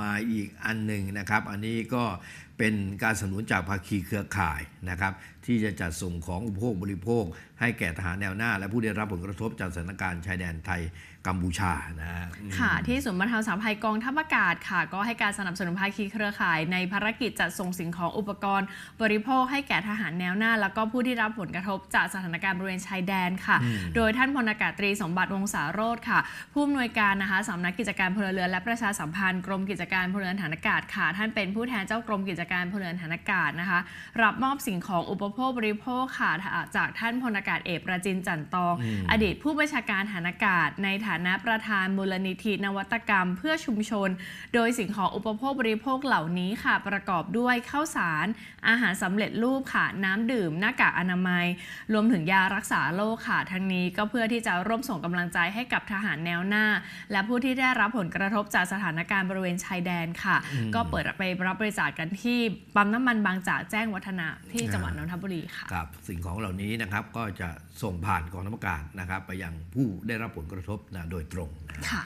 มาอีกอันหนึ่งนะครับ อันนี้ก็เป็นการสนับสนุนจากภาคีเครือข่ายนะครับที่จะจัดส่งของอุปโภคบริโภค ให้แก่ทหารแนวหน้า และผู้ได้รับผลกระทบจากสถานการณ์ชายแดนไทยกัมพูชานะฮะอืมค่ะ ที่ศูนย์บรรเทาสาธารณภัยกองทัพอากาศค่ะ ก็ให้การสนับสนุนภาคีเครือข่าย ในภารกิจจัดส่งสิ่งของอุปกรณ์ บริโภคให้แก่ทหารแนวหน้า แล้วก็ผู้ที่รับผลกระทบจากสถานการณ์บริเวณชายแดนค่ะอืมโดยท่านพลอากาศตรีสมบัติวงศาโรธค่ะ ผู้อำนวยการนะคะสำนักกิจการพลเรือนและประชาสัมพันธ์กรมกิจการพลเรือนฐานอากาศค่ะ ท่านเป็นผู้แทนเจ้ากรมกิจการพลเรือนฐานอากาศนะคะ รับมอบสิ่งของอุปโภคบริโภคค่ะจากท่านพลอากาศเอกประจินจันทร์ตองอืมอดีตผู้บัญชาการฐานอากาศ ในฐานะประธานมูลนิธินวัตกรรม เพื่อชุมชน โดยสิ่งของอุปโภคบริโภคเหล่านี้ค่ะ ประกอบด้วยข้าวสาร อาหารสำเร็จรูปค่ะน้ำดื่ม หน้ากากอนามัย รวมถึงยารักษาโรคค่ะทั้งนี้ก็เพื่อที่จะร่วมส่งกำลังใจให้กับทหารแนวหน้า และผู้ที่ได้รับผลกระทบจากสถานการณ์บริเวณชายแดนค่ะอืมก็เปิดไปรับบริจาคกันที่ปั๊มน้ำมันบางจากแจ้งวัฒนะที่จังหวัดนนทบุรีค่ะครับสิ่งของเหล่านี้นะครับก็จะส่งผ่านกองทัพอากาศนะครับ ไปยังผู้ได้รับผลกระทบนะโดยตรงนะค่ะ